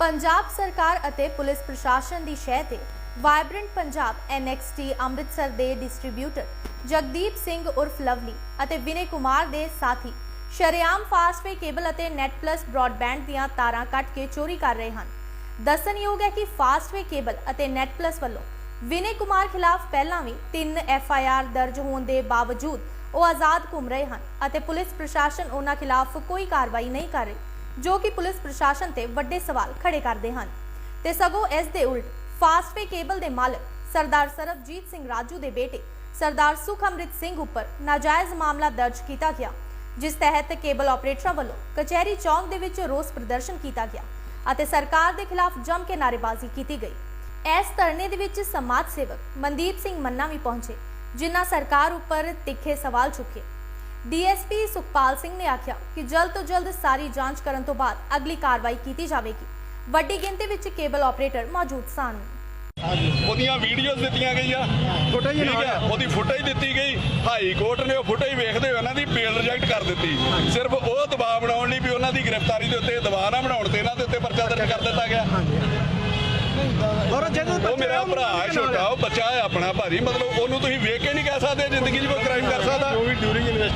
ਪੰਜਾਬ ਸਰਕਾਰ ਅਤੇ ਪੁਲਿਸ ਪ੍ਰਸ਼ਾਸਨ ਦੀ ਸ਼ਹਿ ਤੇ ਵਾਈਬ੍ਰੈਂਟ ਪੰਜਾਬ ਐਨਐਕਸਟੀ ਅੰਮ੍ਰਿਤਸਰ ਦੇ ਡਿਸਟ੍ਰੀਬਿਊਟਰ ਜਗਦੀਪ ਸਿੰਘ ਉਰਫ ਲਵਲੀ ਅਤੇ ਵਿਨੇ ਕੁਮਾਰ ਦੇ ਸਾਥੀ ਸ਼ਰੇਆਮ ਫਾਸਟਵੇ ਕੇਬਲ ਅਤੇ ਨੈਟ ਪਲੱਸ ਬ੍ਰਾਡਬੈਂਡ ਦੀਆਂ ਤਾਰਾਂ ਕੱਟ ਕੇ ਚੋਰੀ ਕਰ ਰਹੇ ਹਨ। ਦੱਸਣਯੋਗ ਹੈ ਕਿ ਫਾਸਟਵੇ ਕੇਬਲ ਅਤੇ ਨੈਟ ਪਲੱਸ ਵੱਲੋਂ ਵਿਨੇ ਕੁਮਾਰ ਖਿਲਾਫ ਪਹਿਲਾਂ ਵੀ 3 ਐਫਆਈਆਰ ਦਰਜ ਹੋਣ ਦੇ ਬਾਵਜੂਦ ਉਹ ਆਜ਼ਾਦ ਘੁੰਮ ਰਹੇ ਹਨ ਅਤੇ ਪੁਲਿਸ ਪ੍ਰਸ਼ਾਸਨ ਉਹਨਾਂ ਖਿਲਾਫ ਕੋਈ ਕਾਰਵਾਈ ਨਹੀਂ ਕਰ ਰਹੀ। ਜੋ ਕਿ ਪੁਲਿਸ ਪ੍ਰਸ਼ਾਸਨ ਤੇ ਵੱਡੇ ਸਵਾਲ ਖੜੇ ਕਰਦੇ ਹਨ। ਤੇ ਸਗੋਂ ਇਸ ਦੇ ਉਲਟ ਫਾਸਟਵੇ ਕੇਬਲ ਦੇ ਮਾਲਕ ਸਰਦਾਰ ਸਰਬਜੀਤ ਸਿੰਘ ਰਾਜੂ ਦੇ ਬੇਟੇ ਸਰਦਾਰ ਸੁਖ ਸਿੰਘ ਉੱਪਰ ਨਾਜਾਇਜ਼ ਮਾਮਲਾ ਦਰਜ ਕੀਤਾ ਗਿਆ, ਜਿਸ ਤਹਿਤ ਕੇਬਲ ਆਪਰੇਟਰਾਂ ਵੱਲੋਂ ਕਚਹਿਰੀ ਚੌਂਕ ਦੇ ਵਿੱਚ ਰੋਸ ਪ੍ਰਦਰਸ਼ਨ ਕੀਤਾ ਗਿਆ ਅਤੇ ਸਰਕਾਰ ਦੇ ਖਿਲਾਫ ਜੰਮ ਕੇ ਨਾਅਰੇਬਾਜ਼ੀ ਕੀਤੀ ਗਈ। ਇਸ ਧਰਨੇ ਦੇ ਵਿੱਚ ਸਮਾਜ ਸੇਵਕ ਮਨਦੀਪ ਸਿੰਘ ਮੰਨਾ ਵੀ ਪਹੁੰਚੇ, ਜਿਨ੍ਹਾਂ ਸਰਕਾਰ ਉੱਪਰ ਤਿੱਖੇ ਸਵਾਲ ਚੁੱਕੇ। ਡੀਐਸਪੀ ਸੁਖਪਾਲ ਸਿੰਘ ਨੇ ਆਖਿਆ ਕਿ ਜਲਦ ਤੋਂ ਜਲਦ ਸਾਰੀ ਜਾਂਚ ਕਰਨ ਤੋਂ ਬਾਅਦ ਅਗਲੀ ਕਾਰਵਾਈ ਕੀਤੀ ਜਾਵੇਗੀ। ਵੱਡੀ ਗਿਣਤੀ ਵਿੱਚ ਕੇਬਲ ਆਪਰੇਟਰ ਮੌਜੂਦ ਸਨ। ਉਹਦੀਆਂ ਵੀਡੀਓਜ਼ ਦਿੱਤੀਆਂ ਗਈਆਂ। ਫੋਟੋ ਜੀ ਠੀਕ ਨਾਲ ਹੈ ਉਹਦੀ ਫੁਟੇਜ ਦਿੱਤੀ ਗਈ। ਹਾਈ ਕੋਰਟ ਨੇ ਉਹ ਫੁਟੇਜ ਵੇਖਦੇ ਹੋਏ ਉਹਨਾਂ ਦੀ ਬੇਲ ਰਿਜੈਕਟ ਕਰ ਦਿੱਤੀ। ਸਿਰਫ ਉਹ ਦਬਾਅ ਬਣਾਉਣ ਲਈ ਵੀ ਉਹਨਾਂ ਦੀ ਗ੍ਰਿਫਤਾਰੀ ਦੇ ਉੱਤੇ ਦਬਾਅ ਨਾ ਬਣਾਉਣ ਤੇ ਇਹਨਾਂ ਦੇ ਉੱਤੇ ਪਰਚਾ ਦਰਜ ਕਰ ਦਿੱਤਾ ਗਿਆ। ਔਰ ਜਦੋਂ ਉਹ ਮੇਰਾ ਭਰਾ ਹੈ ਛੋਟਾ ਉਹ ਬੱਚਾ ਹੈ ਆਪਣਾ ਭਾਜੀ। ਮਤਲਬ ਉਹਨੂੰ ਤੁਸੀਂ ਵੇਖ ਕੇ ਨਹੀਂ ਕਹਿ ਸਕਦੇ ਜ਼ਿੰਦਗੀ 'ਚ ਕੋਈ ਕ੍ਰਾਈਮ ਕਰ ਸਕਦਾ।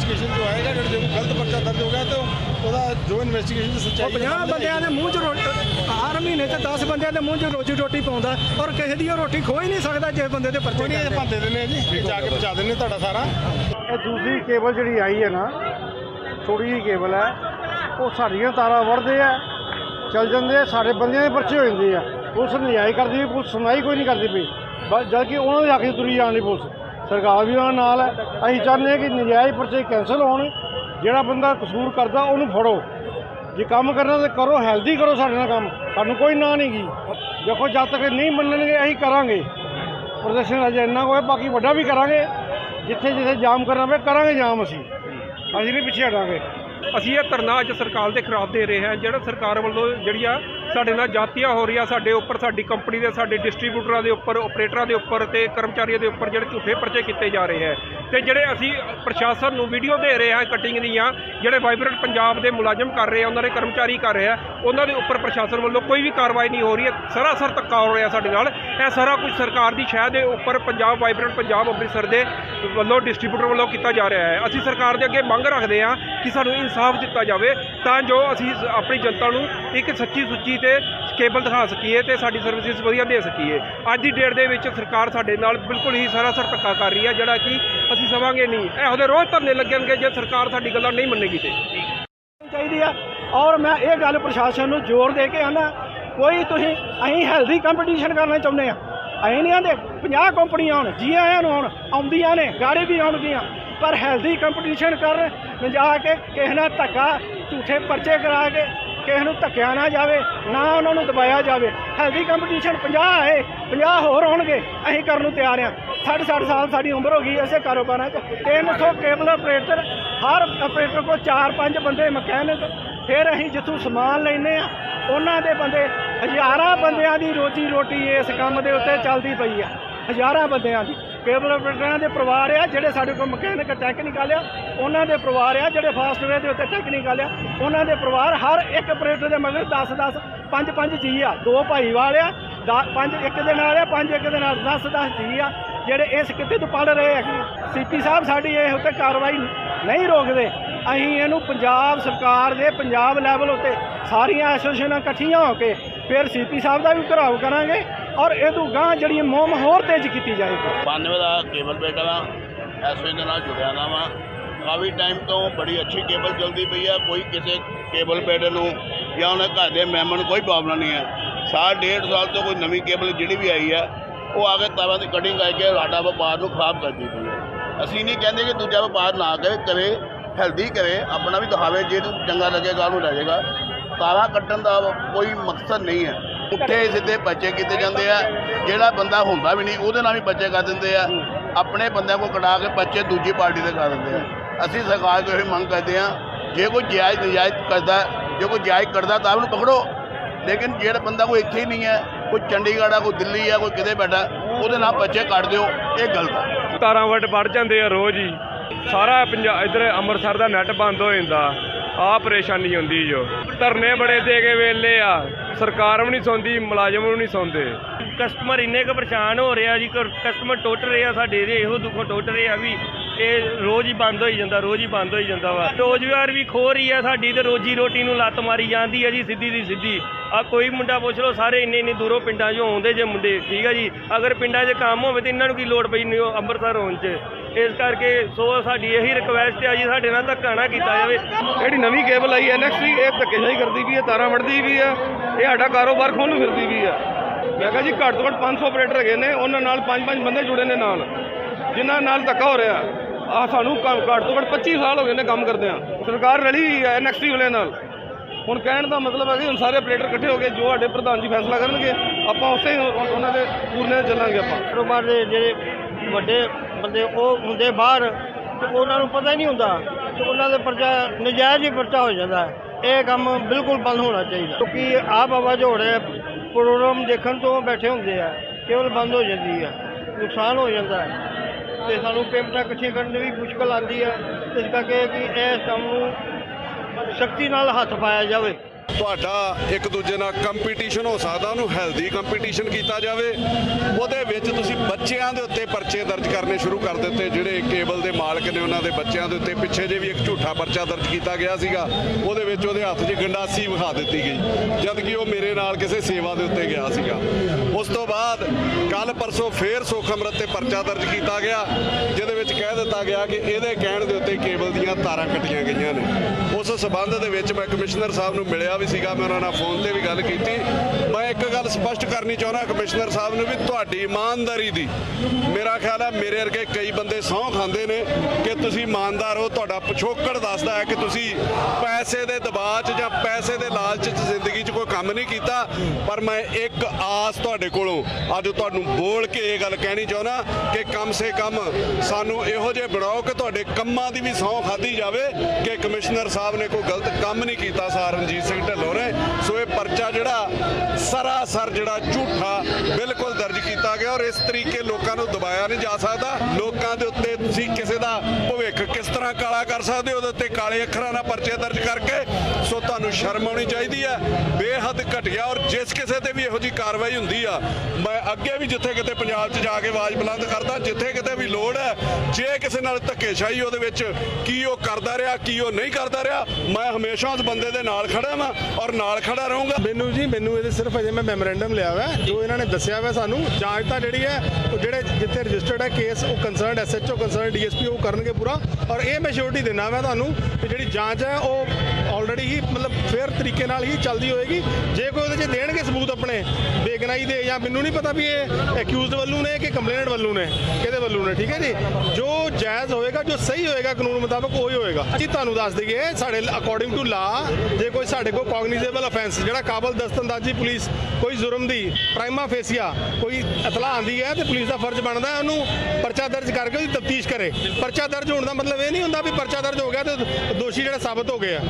ਜੋ ਜੋ ਆਏਗਾ ਅਗਰ ਜੇ ਕੋਈ ਗਲਤ ਪਰਚਾ ਦਰਜ ਹੋ ਗਿਆ ਤਾਂ ਉਹਦਾ ਜੋ ਇਨਵੈਸਟੀਗੇਸ਼ਨ ਦੀ ਸੱਚਾਈ ਉਹ 50 ਬੰਦਿਆਂ ਦੇ ਮੂੰਹ 'ਚ ਰੋਟੀ ਹਰ ਮਹੀਨੇ ਤੇ 10 ਬੰਦਿਆਂ ਦੇ ਮੂੰਹ 'ਚ ਰੋਜੀ ਰੋਟੀ ਪਾਉਂਦਾ ਔਰ ਕਿਸੇ ਦੀ ਉਹ ਰੋਟੀ ਖੋ ਹੀ ਨਹੀਂ ਸਕਦਾ ਜੇ ਬੰਦੇ ਦੇ ਪਰਚੇ ਨਹੀਂ। ਭਾਂਦੇ ਦਿੰਦੇ ਆ ਜੀ ਜਾ ਕੇ ਪਹੁੰਚਾ ਦਿੰਦੇ ਤੁਹਾਡਾ ਸਾਰਾ। ਇਹ ਦੂਸਰੀ ਕੇਬਲ ਜਿਹੜੀ ਆਈ ਹੈ ਨਾ ਥੋੜੀ ਜਿਹੀ ਕੇਬਲ ਹੈ ਉਹ ਸਾਡੀਆਂ ਤਾਰਾਂ ਵੜਦੇ ਆ ਚੱਲ ਜਾਂਦੇ ਆ ਸਾਡੇ ਬੰਦਿਆਂ ਦੇ ਪਰਚੇ ਹੋ ਜਾਂਦੇ ਆ। ਪੁਲਿਸ ਨਜਾਇਜ਼ ਕਰਦੀ ਪੁਲਿਸ ਸੁਣਾਈ ਕੋਈ ਨਹੀਂ ਕਰਦੀ ਪਈ। ਬਸ ਜਦ ਕਿ ਉਹਨਾਂ ਦੇ ਆਖੇ ਤੁਰੀ ਜਾਣ ਦੀ ਪੁਲਿਸ। ਸਰਕਾਰ ਵੀ ਉਹਨਾਂ ਨਾਲ ਹੈ। ਅਸੀਂ ਚਾਹੁੰਦੇ ਹਾਂ ਕਿ ਨਜਾਇਜ਼ ਪਰਚੇ ਕੈਂਸਲ ਹੋਣ, ਜਿਹੜਾ ਬੰਦਾ ਕਸੂਰ ਕਰਦਾ, ਉਹਨੂੰ ਫੜੋ। ਜੇ ਕੰਮ ਕਰਨਾ ਤੇ ਕਰੋ ਹੈਲਦੀ ਕਰੋ ਸਾਡੇ ਨਾਲ ਕੰਮ। ਸਾਨੂੰ ਕੋਈ ਨਾ ਨਹੀਂ ਗੀ ਦੇਖੋ, ਜਦ ਤੱਕ ਨਹੀਂ ਮੰਨਣਗੇ, ਅਸੀਂ ਕਰਾਂਗੇ। ਪ੍ਰਦਰਸ਼ਨ ਅਜੇ ਇੰਨਾ ਕੁ ਬਾਕੀ ਵੱਡਾ ਵੀ ਕਰਾਂਗੇ। ਜਿੱਥੇ ਜਿੱਥੇ ਜਾਮ ਕਰਨਾ ਪਏ, ਕਰਾਂਗੇ ਜਾਮ ਅਸੀਂ। ਅਸੀਂ ਨਹੀਂ ਪਿੱਛੇ ਹਟਾਂਗੇ। ਅਸੀਂ ਇਹ ਧਰਨਾ ਅੱਜ ਸਰਕਾਰ ਦੇ ਖਿਲਾਫ ਦੇ ਰਹੇ ਹਾਂ। ਜਿਹੜਾ ਸਰਕਾਰ ਵੱਲੋਂ ਜਿਹੜੀ ਆ ਸਾਡੇ ਨਾਲ ਜਾਤੀਆਂ ਹੋ ਰਹੀਆਂ, ਸਾਡੇ ਉੱਪਰ, ਸਾਡੀ ਕੰਪਨੀ ਦੇ, ਸਾਡੇ ਡਿਸਟ੍ਰੀਬਿਊਟਰਾਂ ਦੇ ਉੱਪਰ, ਆਪਰੇਟਰਾਂ ਦੇ ਉੱਪਰ ਤੇ ਕਰਮਚਾਰੀਆਂ ਦੇ ਉੱਪਰ ਜਿਹੜੇ ਝੂਠੇ ਪਰਚੇ ਕੀਤੇ ਜਾ ਰਹੇ ਹੈ। ਤੇ ਜਿਹੜੇ ਅਸੀਂ ਪ੍ਰਸ਼ਾਸਨ ਨੂੰ ਵੀਡੀਓ ਦੇ ਰਹੇ ਹਾਂ ਕਟਿੰਗ ਦੀਆਂ, ਜਿਹੜੇ ਵਾਈਬ੍ਰੈਂਟ ਪੰਜਾਬ ਦੇ ਮੁਲਾਜ਼ਮ ਕਰ ਰਹੇ ਆ, ਉਹਨਾਂ ਦੇ ਕਰਮਚਾਰੀ ਕਰ ਰਹੇ ਆ, ਉਹਨਾਂ ਦੇ ਉੱਪਰ ਪ੍ਰਸ਼ਾਸਨ ਵੱਲੋਂ ਕੋਈ ਵੀ ਕਾਰਵਾਈ ਨਹੀਂ ਹੋ ਰਹੀ ਹੈ। ਸਰਾਸਰ ਧੱਕਾ ਹੋ ਰਿਹਾ ਸਾਡੇ ਨਾਲ। ਇਹ ਸਾਰਾ ਕੁਝ ਸਰਕਾਰ ਦੀ ਸ਼ਹਿ ਦੇ ਉੱਪਰ ਪੰਜਾਬ ਵਾਈਬ੍ਰੈਂਟ ਪੰਜਾਬ ਅੰਮ੍ਰਿਤਸਰ ਦੇ ਵੱਲੋਂ ਡਿਸਟ੍ਰੀਬਿਊਟਰ ਵੱਲੋਂ ਕੀਤਾ ਜਾ ਰਿਹਾ ਹੈ। ਅਸੀਂ ਸਰਕਾਰ ਦੇ ਅੱਗੇ ਮੰਗ ਰੱਖਦੇ ਹਾਂ ਕਿ ਸਾਨੂੰ ਇਨਸਾਫ ਦਿੱਤਾ ਜਾਵੇ ਤਾਂ ਜੋ ਅਸੀਂ ਆਪਣੀ ਜਨਤਾ ਨੂੰ ਇੱਕ ਸੱਚੀ ਸੁੱਚੀ ਤੇ ਕੇਬਲ ਦਿਖਾ ਸਕੀਏ ਤੇ ਸਾਡੀ ਸਰਵਿਸਿਜ਼ ਵਧੀਆ ਦੇ ਸਕੀਏ। ਅੱਜ ਦੀ ਡੇਟ ਦੇ ਵਿੱਚ ਸਰਕਾਰ ਸਾਡੇ ਨਾਲ ਬਿਲਕੁਲ ਹੀ ਸਰਾਸਰ ਧੱਕਾ ਕਰ ਰਹੀ ਹੈ ਜਿਹੜਾ ਕਿ ਅਸੀਂ ਸਵਾਂਗੇ ਨਹੀਂ। ਇਹੋ ਜਿਹੇ ਰੋਜ਼ ਧਰਨੇ ਲੱਗਣਗੇ ਜੇ ਸਰਕਾਰ ਸਾਡੀ ਗੱਲਾਂ ਨਹੀਂ ਮੰਨੇਗੀ ਤੇ। ਚਾਹੀਦੀ ਆ। ਔਰ ਮੈਂ ਇਹ ਗੱਲ ਪ੍ਰਸ਼ਾਸਨ ਨੂੰ ਜ਼ੋਰ ਦੇ ਕੇ ਆਨਾ, ਕੋਈ ਤੁਸੀਂ ਅਸੀਂ ਹੈਲਦੀ ਕੰਪੀਟੀਸ਼ਨ ਕਰਨਾ ਚਾਹੁੰਦੇ ਆ। ਅਸੀਂ ਨਹੀਂ ਆਂਦੇ 50 ਕੰਪਨੀਆਂ ਆਉਣ, ਜੀ ਆਇਆਂ ਨੂੰ ਆਉਣ, ਆਉਂਦੀਆਂ ਨੇ, ਗਾੜੀ ਵੀ ਆਉਣਗੀਆਂ। ਪਰ ਹੈਲਦੀ ਕੰਪੀਟੀਸ਼ਨ ਕਰ ਜਾ ਕੇ ਕਿਸੇ ਨਾਲ ਧੱਕਾ, ਝੂਠੇ ਪਰਚੇ ਕਰਾ ਕੇ ਕਿਸੇ ਨੂੰ ਧੱਕਿਆ ਨਾ ਜਾਵੇ, ਨਾ ਉਹਨਾਂ ਨੂੰ ਦਬਾਇਆ ਜਾਵੇ। ਹੈਲਦੀ ਕੰਪੀਟੀਸ਼ਨ 50 ਆਏ 50 ਹੋਰ ਹੋਣਗੇ। ਅਸੀਂ ਕਰਨ ਨੂੰ ਤਿਆਰ ਆ 60 60 ਸਾਲ ਸਾਡੀ ਉਮਰ ਹੋ ਗਈ ਐਸੇ ਕਾਰੋਬਾਰਾਂ 'ਚ 300 ਕੇਬਲ ਆਪਰੇਟਰ, ਹਰ ਆਪਰੇਟਰ ਕੋਲ 4-5 ਬੰਦੇ ਮਕੈਨਿਕ। ਫਿਰ ਅਸੀਂ ਜਿੱਥੋਂ ਸਮਾਨ ਲੈਨੇ ਆ ਉਹਨਾਂ ਦੇ ਬੰਦੇ, ਹਜ਼ਾਰਾਂ ਬੰਦਿਆਂ ਦੀ ਰੋਜੀ ਰੋਟੀ ਇਸ ਕੰਮ ਦੇ ਉੱਤੇ ਚੱਲਦੀ ਪਈ ਆ ਹਜ਼ਾਰਾਂ ਬੰਦਿਆਂ ਦੀ ਕੇਬਲ ਆਪਰੇਟਰਾਂ ਦੇ ਪਰਿਵਾਰ ਆ ਜਿਹੜੇ ਸਾਡੇ ਕੋਲ ਮਕੈਨਿਕ ਟੈਕਨੀਕਲ ਆ, ਉਹਨਾਂ ਦੇ ਪਰਿਵਾਰ ਆ ਜਿਹੜੇ ਫਾਸਟਵੇ ਦੇ ਉੱਤੇ ਟੈਕਨੀਕਲ ਆ। ਉਹਨਾਂ ਦੇ ਪਰਿਵਾਰ ਹਰ ਇੱਕ ਆਪਰੇਟਰ ਦੇ ਮਗਰ 10 10 5 5 ਜੀ ਆ। ਦੋ ਭਾਈਵਾਲ ਆ, ਦਾ- ਪੰਜ ਇੱਕ ਦੇ ਨਾਲ ਆ, ਪੰਜ ਇੱਕ ਦੇ ਨਾਲ 10 10 ਜੀ ਆ। ਜਿਹੜੇ ਇਸ ਕਿਤੇ ਤੋਂ ਪੜ ਰਹੇ ਹੈਗੇ ਸੀਪੀ ਸਾਹਿਬ ਸਾਡੀ ਇਹ ਉੱਤੇ ਕਾਰਵਾਈ ਨਹੀਂ ਰੋਕਦੇ। ਅਸੀਂ ਇਹਨੂੰ ਪੰਜਾਬ ਸਰਕਾਰ ਦੇ ਪੰਜਾਬ ਲੈਵਲ ਉੱਤੇ ਸਾਰੀਆਂ ਐਸੋਸੀਏਸ਼ਨਾਂ ਇਕੱਠੀਆਂ ਹੋ ਕੇ ਫਿਰ ਸੀਪੀ ਸਾਹਿਬ ਦਾ ਵੀ ਘਰਾਓ ਕਰਾਂਗੇ। ਔਰ ਇਹ ਤੋਂ ਗਾਂ ਜਿਹੜੀ ਮੁਹਿੰਮ ਹੋਰ ਤੇਜ਼ ਕੀਤੀ ਜਾਏਗੀ। 92 ਦਾ ਕੇਬਲ ਬੇਟਾ ਵਾ ਐਸਓ ਦੇ ਨਾਲ ਜੁੜਿਆ ਨਾ ਵਾ। ਕਾਫੀ ਟਾਈਮ ਤੋਂ ਬੜੀ ਅੱਛੀ ਕੇਬਲ ਚੱਲਦੀ ਪਈ ਆ, ਕੋਈ ਕਿਸੇ ਕੇਬਲ ਬੇਟੇ ਨੂੰ ਜਾਂ ਉਹਨਾਂ ਘਰ ਦੇ ਮੈਂਬਰ ਨੂੰ ਕੋਈ ਪ੍ਰੋਬਲਮ ਨਹੀਂ ਹੈ ਸਾਲ, ਡੇਢ ਸਾਲ ਤੋਂ ਕੋਈ ਨਵੀਂ ਕੇਬਲ ਜਿਹੜੀ ਵੀ ਆਈ ਹੈ ਉਹ ਆ ਕੇ ਤਾਰਾਂ ਦੀ ਕਟਿੰਗ ਕਰਕੇ ਸਾਡਾ ਵਪਾਰ ਨੂੰ ਖਰਾਬ ਕਰਦੀ ਪਈ ਹੈ ਅਸੀਂ ਨਹੀਂ ਕਹਿੰਦੇ ਕਿ ਦੂਜਾ ਵਪਾਰ ਨਾ ਕਰੇ ਕਰੇ ਹੈਲਦੀ ਕਰੇ, ਆਪਣਾ ਵੀ ਦਿਖਾਵੇ, ਜੇ ਨੂੰ ਚੰਗਾ ਲੱਗੇਗਾ, ਉਹਨੂੰ ਲੈ ਤਾਰਾਂ ਕੱਟਣ ਦਾ ਕੋਈ ਮਕਸਦ ਨਹੀਂ ਹੈ। ਉੱਥੇ ਸਿੱਧੇ ਬੱਚੇ ਕੀਤੇ ਜਾਂਦੇ ਆ। ਜਿਹੜਾ ਬੰਦਾ ਹੁੰਦਾ ਵੀ ਨਹੀਂ, ਉਹਦੇ ਨਾਲ ਵੀ ਬੱਚੇ ਕਰ ਦਿੰਦੇ ਆ। ਆਪਣੇ ਬੰਦਿਆਂ ਕੋਲ ਕਢਾ ਕੇ ਬੱਚੇ ਦੂਜੀ ਪਾਰਟੀ ਦੇ ਕਰ ਦਿੰਦੇ ਆ। ਅਸੀਂ ਸਰਕਾਰ ਤੋਂ ਇਹ ਮੰਗ ਕਰਦੇ ਆ, ਜੇ ਕੋਈ ਜਾਇਜ਼, ਨਜਾਇਜ਼ ਕਰਦਾ, ਜੇ ਕੋਈ ਜਾਇਜ਼ ਕਰਦਾ ਤਾਂ ਉਹਨੂੰ ਪਕੜੋ। ਲੇਕਿਨ ਜਿਹੜਾ ਬੰਦਾ ਕੋਈ ਇੱਥੇ ਹੀ ਨਹੀਂ ਹੈ, ਕੋਈ ਚੰਡੀਗੜ੍ਹ ਆ, ਕੋਈ ਦਿੱਲੀ ਆ, ਕੋਈ ਕਿਤੇ ਬੈਠਾ, ਉਹਦੇ ਨਾਲ ਬੱਚੇ ਕੱਢ ਦਿਓ, ਇਹ ਗਲਤ ਆ। ਤਾਰਾਂ ਵੱਟ ਵੱਢ ਜਾਂਦੇ ਆ ਰੋਜ਼ ਹੀ। ਸਾਰਾ ਪੰਜਾਬ, ਇਧਰ ਅੰਮ੍ਰਿਤਸਰ ਦਾ ਨੈਟ ਬੰਦ ਹੋ ਜਾਂਦਾ। ਆਹ ਪਰੇਸ਼ਾਨੀ ਹੁੰਦੀ ਜੋ। ਧਰਨੇ ਬੜੇ ਦੇ ਕੇ ਵੇਲੇ ਆ। ਸਰਕਾਰ ਵੀ ਨਹੀਂ ਸੁਣਦੀ, ਮੁਲਾਜ਼ਮ ਵੀ ਨਹੀਂ ਸੁਣਦੇ। ਕਸਟਮਰ ਇੰਨੇ ਕੁ ਪਰੇਸ਼ਾਨ ਹੋ ਰਿਹਾ ਜੀ, ਕ- ਕਸਟਮਰ ਟੁੱਟ ਰਹੇ ਆ ਸਾਡੇ ਦੇ ਇਹੋ ਦੁੱਖੋਂ ਟੁੱਟ ਰਹੇ ਆ ਵੀ ਇਹ ਰੋਜ਼ ਹੀ ਬੰਦ ਹੋਈ ਜਾਂਦਾ, ਰੋਜ਼ ਹੀ ਬੰਦ ਹੋਈ ਜਾਂਦਾ ਵਾ। ਰੋਜ਼ਗਾਰ ਵੀ ਖੋ ਰਹੀ ਆ ਸਾਡੀ ਤੇ ਰੋਜੀ ਰੋਟੀ ਨੂੰ ਲੱਤ ਮਾਰੀ ਜਾਂਦੀ ਆ ਜੀ ਸਿੱਧੀ ਦੀ ਸਿੱਧੀ। ਆ ਕੋਈ ਮੁੰਡਾ ਪੁੱਛ ਲਓ, ਸਾਰੇ ਇੰਨੇ ਇੰਨੇ ਦੂਰੋਂ ਪਿੰਡਾਂ 'ਚੋਂ ਆਉਂਦੇ ਜੇ ਮੁੰਡੇ, ਠੀਕ ਆ ਜੀ? ਅਗਰ ਪਿੰਡਾਂ 'ਚ ਕੰਮ ਹੋਵੇ ਤੇ ਇਹਨਾਂ ਨੂੰ ਕੀ ਲੋੜ ਪਈ ਉਹ ਅੰਮ੍ਰਿਤਸਰ ਹੋਣ 'ਚ? ਇਸ ਕਰਕੇ ਸੋ ਸਾਡੀ ਇਹੀ ਰਿਕਵੈਸਟ ਆ ਜੀ ਸਾਡੇ ਨਾਲ ਧੱਕਾ ਨਾ ਕੀਤਾ ਜਾਵੇ। ਜਿਹੜੀ ਨਵੀਂ ਕੇਬਲ ਆਈ ਐਨਐਕਸਟੀ ਇਹ ਧੱਕੇਸ਼ਾਹੀ ਕਰਦੀ ਵੀ ਹੈ ਤਾਰਾਂ ਵੜਦੀ ਵੀ ਹੈ ਇਹ ਸਾਡਾ ਕਾਰੋਬਾਰ ਖੋਲ ਨੂੰ ਫਿਰਦੀ ਵੀ ਹੈ ਮੈਂ ਕਿਹਾ ਜੀ ਘੱਟ ਤੋਂ ਘੱਟ 500 ਆਪਰੇਟਰ ਹੈਗੇ ਨੇ ਉਹਨਾਂ ਨਾਲ ਪੰਜ ਪੰਜ ਬੰਦੇ ਜੁੜੇ ਨੇ ਨਾਲ। ਜਿਨ੍ਹਾਂ ਨਾਲ ਧੱਕਾ ਹੋ ਰਿਹਾ। ਆ ਸਾਨੂੰ ਘੱਟ ਤੋਂ ਘੱਟ 25 ਸਾਲ ਹੋ ਗਏ ਨੇ ਕੰਮ ਕਰਦੇ ਆ। ਸਰਕਾਰ ਰਲੀ ਹੈ ਐਨਐਕਸਟੀ ਵਾਲੇ ਨਾਲ। ਹੁਣ ਕਹਿਣ ਦਾ ਮਤਲਬ ਹੈ ਕਿ ਹੁਣ ਸਾਰੇ ਆਪਰੇਟਰ ਇਕੱਠੇ ਹੋ ਕੇ ਜੋ ਸਾਡੇ ਪ੍ਰਧਾਨ ਜੀ ਫੈਸਲਾ ਕਰਨਗੇ ਆਪਾਂ ਉਸੇ ਹੀ ਉਹਨਾਂ ਦੇ ਪੂਰਨੇ ਚੱਲਾਂਗੇ ਆਪਾਂ। ਕਾਰੋਬਾਰ ਦੇ ਜਿਹੜੇ ਵੱਡੇ ਬੰਦੇ ਉਹ ਹੁੰਦੇ ਬਾਹਰ ਤੇ ਉਹਨਾਂ ਨੂੰ ਪਤਾ ਹੀ ਨਹੀਂ ਹੁੰਦਾ ਤੇ ਉਹਨਾਂ ਦੇ ਪਰਚਾ ਨਜਾਇਜ਼ ਹੀ ਪਰਚਾ ਹੋ ਜਾਂਦਾ। ਇਹ ਕੰਮ ਬਿਲਕੁਲ ਬੰਦ ਹੋਣਾ ਚਾਹੀਦਾ। ਕਿਉਂਕਿ ਆਪ ਆਵਾਜ਼ ਹੋ ਰਿਹਾ ਪ੍ਰੋਗਰਾਮ ਦੇਖਣ ਤੋਂ ਬੈਠੇ ਹੁੰਦੇ ਆ, ਕੇਵਲ ਬੰਦ ਹੋ ਜਾਂਦੀ ਹੈ ਨੁਕਸਾਨ ਹੋ ਜਾਂਦਾ। ਹੈ ਤੇ ਸਾਨੂੰ ਪੇਮੈਂਟਾਂ ਇਕੱਠੀਆਂ ਕਰਨ ਦੀ ਵੀ ਮੁਸ਼ਕਲ ਆਉਂਦੀ ਹੈ ਇਸ ਕਰਕੇ ਕਿ ਇਸ ਕੰਮ ਨੂੰ ਸਖਤੀ ਨਾਲ ਹੱਥ ਪਾਇਆ ਜਾਵੇ। ਤੁਹਾਡਾ ਇੱਕ ਦੂਜੇ ਨਾਲ ਕੰਪੀਟੀਸ਼ਨ ਹੋ ਸਕਦਾ, ਉਹਨੂੰ ਹੈਲਦੀ ਕੰਪੀਟੀਸ਼ਨ ਕੀਤਾ ਜਾਵੇ। ਉਹਦੇ ਵਿੱਚ ਤੁਸੀਂ ਬੱਚਿਆਂ ਦੇ ਉੱਤੇ ਪਰਚੇ ਦਰਜ ਕਰਨੇ ਸ਼ੁਰੂ ਕਰ ਦਿੱਤੇ, ਜਿਹੜੇ ਕੇਬਲ ਦੇ ਮਾਲਕ ਨੇ ਉਹਨਾਂ ਦੇ ਬੱਚਿਆਂ ਦੇ ਉੱਤੇ। ਪਿੱਛੇ ਜੇ ਵੀ ਇੱਕ ਝੂਠਾ ਪਰਚਾ ਦਰਜ ਕੀਤਾ ਗਿਆ ਸੀਗਾ, ਉਹਦੇ ਵਿੱਚ ਉਹਦੇ ਹੱਥ 'ਚ ਗੰਡਾਸੀ ਵਿਖਾ ਦਿੱਤੀ ਗਈ ਜਦ ਕਿ ਉਹ ਮੇਰੇ ਨਾਲ ਕਿਸੇ ਸੇਵਾ ਦੇ ਉੱਤੇ ਗਿਆ ਸੀਗਾ। ਉਸ ਤੋਂ ਬਾਅਦ ਕੱਲ ਪਰਸੋਂ ਫੇਰ ਸੁੱਖ ਅੰਮ੍ਰਿਤ ਤੇ ਪਰਚਾ ਦਰਜ ਕੀਤਾ ਗਿਆ, ਜਿਹਦੇ ਵਿੱਚ ਕਹਿ ਦਿੱਤਾ ਗਿਆ ਕਿ ਇਹਦੇ ਕਹਿਣ ਦੇ ਉੱਤੇ ਕੇਬਲ ਦੀਆਂ ਤਾਰਾਂ ਕੱਟੀਆਂ ਗਈਆਂ ਨੇ। ਉਸ ਸਬੰਧ ਦੇ ਵਿੱਚ ਮੈਂ ਕਮਿਸ਼ਨਰ ਸਾਹਿਬ ਨੂੰ ਮਿਲਿਆ ਵੀ ਸੀਗਾ, ਮੈਂ ਉਹਨਾਂ ਨਾਲ ਫੋਨ ਤੇ ਵੀ ਗੱਲ ਕੀਤੀ। ਮੈਂ ਇੱਕ ਗੱਲ ਸਪਸ਼ਟ ਕਰਨੀ ਚਾਹੁੰਦਾ ਕਮਿਸ਼ਨਰ ਸਾਹਿਬ ਨੂੰ ਵੀ ਤੁਹਾਡੀ ਇਮਾਨਦਾਰੀ ਦੀ। ਮੇਰਾ ਖਿਆਲ ਹੈ ਮੇਰੇ ਵਰਗੇ ਕਈ ਬੰਦੇ ਸਹੁੰ ਖਾਂਦੇ ਨੇ ਕਿ ਤੁਸੀਂ ਇਮਾਨਦਾਰ ਹੋ, ਤੁਹਾਡਾ ਪਿਛੋਕੜ ਦੱਸਦਾ ਹੈ ਕਿ ਤੁਸੀਂ ਪੈਸੇ ਦੇ ਦਬਾਅ 'ਚ ਜਾਂ ਪੈਸੇ ਦੇ ਲਾਲਚ 'ਚ ਜ਼ਿੰਦਗੀ 'ਚ ਕੋਈ ਕੰਮ ਨਹੀਂ ਕੀਤਾ। ਪਰ ਮੈਂ ਇੱਕ ਆਸ ਤੁਹਾਡੇ ਕੋਲੋਂ। ਅੱਜ ਤੁਹਾਨੂੰ ਬੋਲ ਕੇ ਇਹ ਗੱਲ ਕਹਿਣੀ ਚਾਹੁੰਦਾ ਕਿ ਕਮ ਸੇ ਕਮ ਸਾਨੂੰ ਇਹੋ ਜਿਹੇ ਬਣਾਓ ਕਿ ਤੁਹਾਡੇ ਕੰਮਾਂ ਦੀ ਵੀ ਸਹੁੰ ਖਾਧੀ ਜਾਵੇ ਕਿ ਕਮਿਸ਼ਨਰ ਸਾਹਿਬ ਨੇ ਕੋਈ ਗਲਤ ਕੰਮ ਨਹੀਂ ਕੀਤਾ ਸਰ ਰਣਜੀਤ ਸਿੰਘ ਢੱਲੋਂ ਨੇ। ਸੋ ਇਹ ਪਰਚਾ ਜਿਹੜਾ ਸਰਾਸਰ ਜਿਹੜਾ ਝੂਠਾ ਬਿਲਕੁਲ ਦਰਜ ਕੀਤਾ ਗਿਆ ਔਰ ਇਸ ਤਰੀਕੇ ਲੋਕਾਂ ਨੂੰ ਦਬਾਇਆ ਨਹੀਂ ਜਾ ਸਕਦਾ। ਲੋਕਾਂ ਦੇ ਉੱਤੇ ਤੁਸੀਂ ਕਿਸੇ ਦਾ ਭਵਿੱਖ ਕਿਸ ਤਰ੍ਹਾਂ ਕਾਲਾ ਕਰ ਸਕਦੇ ਹੋ? ਉਹਦੇ ਉੱਤੇ ਕਾਲੇ ਅੱਖਰਾਂ ਨਾਲ ਪਰਚੇ ਦਰਜ ਕਰਕੇ ਤੁਹਾਨੂੰ ਸ਼ਰਮ ਆਉਣੀ ਚਾਹੀਦੀ ਹੈ। ਬੇਹੱਦ ਘਟੀਆ ਔਰ ਜਿਸ ਕਿਸੇ ਤੇ ਵੀ ਇਹੋ ਜੀ ਕਾਰਵਾਈ ਹੁੰਦੀ ਆ, ਮੈਂ ਅੱਗੇ ਵੀ ਜਿੱਥੇ ਕਿਤੇ ਪੰਜਾਬ 'ਚ ਜਾ ਕੇ ਆਵਾਜ਼ ਬੁਲੰਦ ਕਰਦਾ, ਜਿੱਥੇ ਕਿਤੇ ਵੀ ਲੋੜ ਹੈ, ਜੇ ਕਿਸੇ ਨਾਲ ਧੱਕੇਸ਼ਾਹੀ ਉਹਦੇ ਵਿੱਚ ਕੀ ਉਹ ਕਰਦਾ ਰਿਹਾ, ਕੀ ਉਹ ਨਹੀਂ ਕਰਦਾ ਰਿਹਾ, ਮੈਂ ਹਮੇਸ਼ਾ ਉਸ ਬੰਦੇ ਦੇ ਨਾਲ ਖੜਾ ਵਾਂ ਔਰ ਨਾਲ ਖੜਾ ਰਹੂੰਗਾ। ਮੈਨੂੰ ਜੀ, ਮੈਨੂੰ ਇਹਦੇ ਸਿਰਫ ਅਜੇ ਮੈਂ ਮੈਮੋਰੈਂਡਮ ਲਿਆ ਵਾ, ਜੋ ਇਹਨਾਂ ਨੇ ਦੱਸਿਆ ਵਾ ਸਾਨੂੰ, ਜਾਂਚ ਤਾਂ ਜਿਹੜੀ ਹੈ, ਉਹ ਜਿਹੜੇ ਜਿੱਥੇ ਰਜਿਸਟਰਡ ਹੈ ਕੇਸ, ਉਹ ਕੰਸਰਨਡ ਐਸਐਚਓ ਕੰਸਰਨਡ ਡੀਐਸਪੀ ਉਹ ਕਰਨਗੇ ਪੂਰਾ। ਔਰ ਇਹ ਮੈਂ ਸ਼ੋਰਟੀ ਦਿੰਦਾ ਮੈਂ ਤੁਹਾਨੂੰ ਕਿ ਜਿਹੜੀ ਜਾਂਚ ਹੈ, ਉਹ ਆਲਰੇਡੀ ਹੀ ਮਤਲਬ ਫੇਅਰ ਤਰੀਕੇ ਨਾਲ ਹੀ ਚੱਲਦੀ ਹੋਏਗੀ। ਜੇ ਕੋਈ ਉਹਦੇ 'ਚ ਦੇਣਗੇ ਸਬੂਤ ਆਪਣੇ ਬੇਗਨਾਈ ਦੇ ਜਾਂ ਮੈਨੂੰ ਨਹੀਂ ਪਤਾ ਵੀ ਇਹ ਐਕਿਊਜ਼ਡ ਵੱਲੋਂ ਨੇ ਕਿ ਕੰਪਲੇਨਟ ਵੱਲੋਂ ਨੇ, ਕਿਹਦੇ ਵੱਲੋਂ ਨੇ, ਠੀਕ ਹੈ ਜੀ? ਜੋ ਜਾਇਜ਼ ਹੋਏਗਾ, ਜੋ ਸਹੀ ਹੋਏਗਾ, ਕਾਨੂੰਨ ਮੁਤਾਬਕ ਉਹੀ ਹੋਏਗਾ। ਅਸੀਂ ਤੁਹਾਨੂੰ ਦੱਸ ਦਈਏ, ਸਾਡੇ ਅਕੋਰਡਿੰਗ ਟੂ ਲਾ ਜੇ ਕੋਈ ਸਾਡੇ ਕੋਲ ਕੌਗਨੀਜ਼ੇਬਲ ਅਫੈਂਸ ਜਿਹੜਾ ਕਾਬਲ ਦਸਤਅੰਦਾਜ਼ੀ ਪੁਲਿਸ, ਕੋਈ ਜ਼ੁਰਮ ਦੀ ਪ੍ਰਾਈਮਾ ਫੇਸੀਆ, ਕੋਈ ਇਤਲਾਹ ਆਂਦੀ ਹੈ ਤੇ ਪੁਲਿਸ ਦਾ ਫਰਜ਼ ਬਣਦਾ ਉਹਨੂੰ ਪਰਚਾ ਦਰਜ ਕਰਕੇ ਉਹਦੀ ਤਫਤੀਸ਼ ਕਰੇ। ਪਰਚਾ ਦਰਜ ਹੋਣ ਦਾ ਮਤਲਬ ਇਹ ਨਹੀਂ ਹੁੰਦਾ ਵੀ ਪਰਚਾ ਦਰਜ ਹੋ ਗਿਆ ਤੇ ਦੋਸ਼ੀ ਜਿਹੜਾ ਸਾਬਤ ਹੋ ਗਿਆ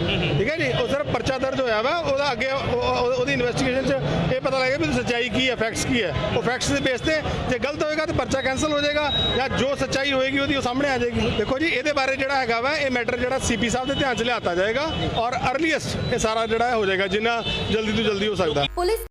ਠੀਕ ਹੈ ਜੀ, ਉਹ ਸਿਰਫ ਪਰਚਾ ਦਰਜ ਹੋਇਆ ਵਾ, ਉਹਦਾ ਅੱਗੇ ਉਹਦੀ ਇਨਵੈਸਟੀਗੇਸ਼ਨ 'ਚ ਇਹ ਪਤਾ ਲੱਗੇਗਾ ਵੀ ਸੱਚਾਈ ਕੀ ਹੈ ਫੈਕਟਸ ਕੀ ਹੈ। ਉਹ ਫੈਕਟਸ ਦੇ ਬੇਸ ਤੇ ਜੇ ਗਲਤ ਹੋਏਗਾ ਤਾਂ ਪਰਚਾ ਕੈਨਸਲ ਹੋ ਜਾਏਗਾ ਜਾਂ ਜੋ ਸੱਚਾਈ ਹੋਏਗੀ ਉਹਦੀ ਉਹ ਸਾਹਮਣੇ ਆ ਜਾਏਗੀ। ਦੇਖੋ ਜੀ, ਇਹਦੇ ਬਾਰੇ ਜਿਹੜਾ ਹੈਗਾ ਵਾ, ਇਹ ਮੈਟਰ ਜਿਹੜਾ ਸੀਪੀ ਸਾਹਿਬ ਦੇ ਧਿਆਨ 'ਚ ਲਿਆਤਾ ਜਾਏਗਾ ਔਰ ਅਰਲੀਐਸਟ ਇਹ ਸਾਰਾ ਜਿਹੜਾ ਹੋ ਜਾਏਗਾ, ਜਿੰਨਾ ਜਲਦੀ ਤੋਂ ਜਲਦੀ ਹੋ ਸਕਦਾ।